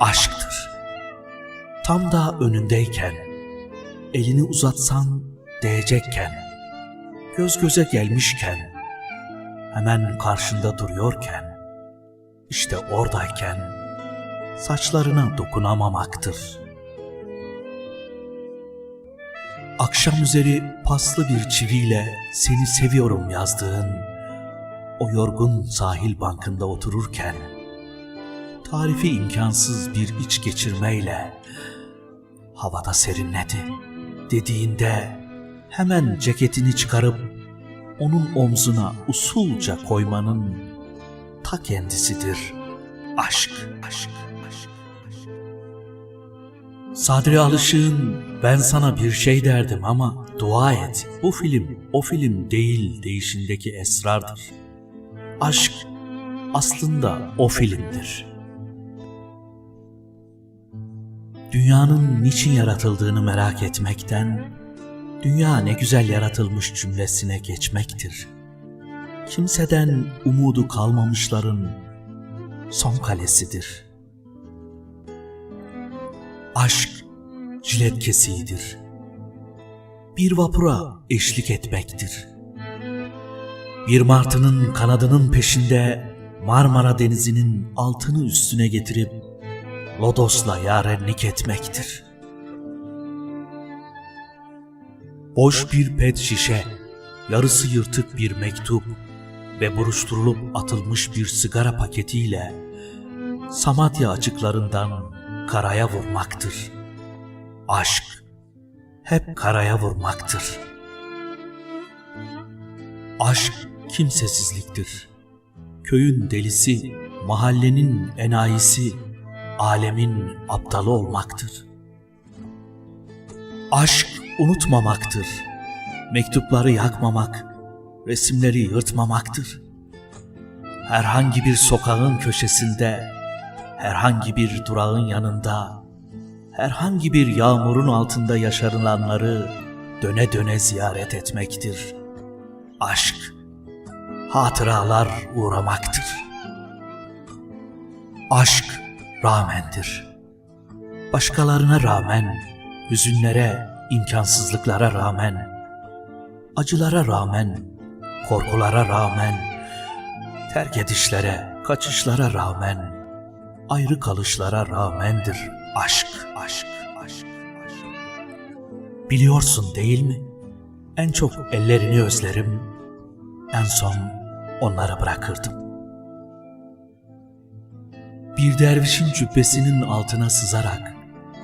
Aşktır. Tam da önündeyken, elini uzatsan değecekken, göz göze gelmişken, hemen karşında duruyorken, işte oradayken, saçlarına dokunamamaktır. Akşam üzeri paslı bir çiviyle seni seviyorum yazdığın, o yorgun sahil bankında otururken, tarifi imkansız bir iç geçirmeyle havada serinledi dediğinde hemen ceketini çıkarıp onun omzuna usulca koymanın ta kendisidir aşk. aşk, aşk, aşk. Sadri Alışık'ın ben sana bir şey derdim ama dua et. Bu film o film değil değişindeki esrardır. Aşk aslında o filmdir. Dünyanın niçin yaratıldığını merak etmekten, dünya ne güzel yaratılmış cümlesine geçmektir. Kimseden umudu kalmamışların son kalesidir. Aşk cilet kesiğidir. Bir vapura eşlik etmektir. Bir martının kanadının peşinde Marmara Denizi'nin altını üstüne getirip Lodos'la yarenlik etmektir. Boş bir pet şişe, yarısı yırtık bir mektup ve buruşturulup atılmış bir sigara paketiyle Samatya açıklarından karaya vurmaktır. Aşk hep karaya vurmaktır. Aşk kimsesizliktir. Köyün delisi, mahallenin enayisi, alemin aptalı olmaktır. Aşk unutmamaktır. Mektupları yakmamak, resimleri yırtmamaktır. Herhangi bir sokağın köşesinde, herhangi bir durağın yanında, herhangi bir yağmurun altında yaşanılanları döne döne ziyaret etmektir. Aşk, hatıralar uğramaktır. Aşk, rağmendir. Başkalarına rağmen, hüzünlere, imkansızlıklara rağmen, acılara rağmen, korkulara rağmen, terk edişlere, kaçışlara rağmen, ayrı kalışlara rağmendir aşk, aşk, aşk, aşk. Biliyorsun değil mi? En çok ellerini özlerim, en son onlara bırakırdım. Bir dervişin cübbesinin altına sızarak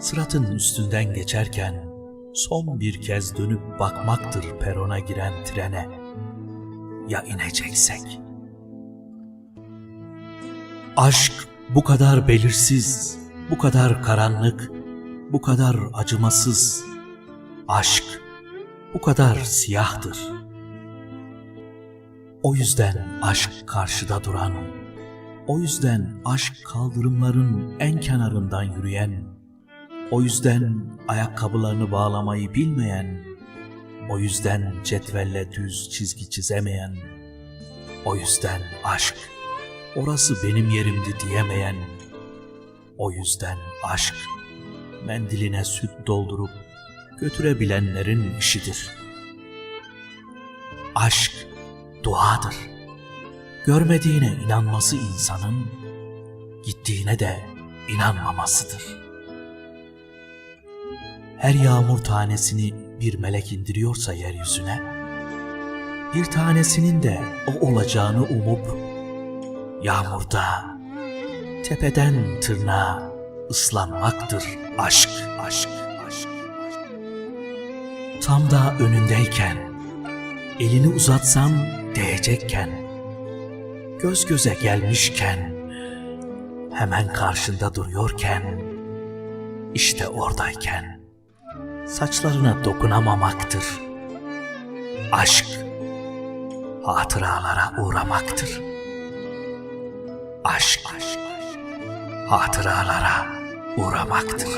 sıratın üstünden geçerken son bir kez dönüp bakmaktır perona giren trene. Ya ineceksek? Aşk bu kadar belirsiz, bu kadar karanlık, bu kadar acımasız. Aşk bu kadar siyahtır. O yüzden aşk karşıda duran, o yüzden aşk kaldırımların en kenarından yürüyen, o yüzden ayakkabılarını bağlamayı bilmeyen, o yüzden cetvelle düz çizgi çizemeyen, o yüzden aşk orası benim yerimdi diyemeyen, o yüzden aşk mendiline süt doldurup götürebilenlerin işidir. Aşk duadır. Görmediğine inanması insanın, gittiğine de inanmamasıdır. Her yağmur tanesini bir melek indiriyorsa yeryüzüne, bir tanesinin de o olacağını umup, yağmurda tepeden tırnağa ıslanmaktır aşk, aşk, aşk. Tam da önündeyken, elini uzatsan değecekken, göz göze gelmişken, hemen karşında duruyorken, işte oradayken, saçlarına dokunamamaktır. Aşk, hatıralara uğramaktır. Aşk, hatıralara uğramaktır.